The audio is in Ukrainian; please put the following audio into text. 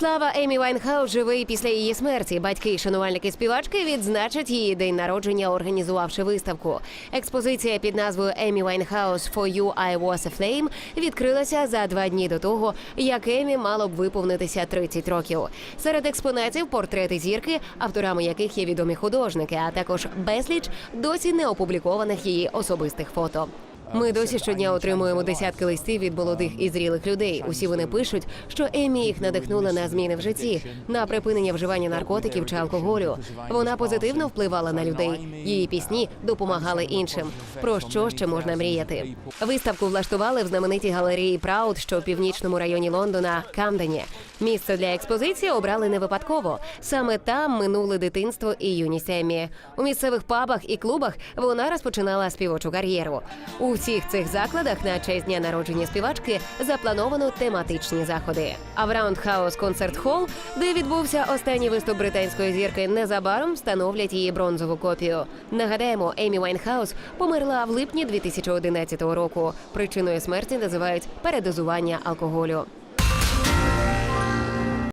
Слава Емі Вайнхаус живий після її смерті. Батьки і шанувальники співачки відзначать її день народження, організувавши виставку. Експозиція під назвою Емі Вайнхаус «For you I was a flame» відкрилася за два дні до того, як Емі мало б виповнитися 30 років. Серед експонатів портрети зірки, авторами яких є відомі художники, а також безліч досі не опублікованих її особистих фото. Ми досі щодня отримуємо десятки листів від молодих і зрілих людей. Усі вони пишуть, що Емі їх надихнула на зміни в житті, на припинення вживання наркотиків чи алкоголю. Вона позитивно впливала на людей. Її пісні допомагали іншим. Про що ще можна мріяти? Виставку влаштували в знаменитій галереї Прауд, що в північному районі Лондона, Камдені. Місце для експозиції обрали не випадково. Саме там минуле дитинство і юність Емі. У місцевих пабах і клубах вона розпочинала співочу кар'єру. У всіх цих закладах на честь дня народження співачки заплановано тематичні заходи. А в Раундхаус концерт Холл, де відбувся останній виступ британської зірки, незабаром встановлять її бронзову копію. Нагадаємо, Емі Вайнхаус померла в липні 2011 року. Причиною смерті називають передозування алкоголю.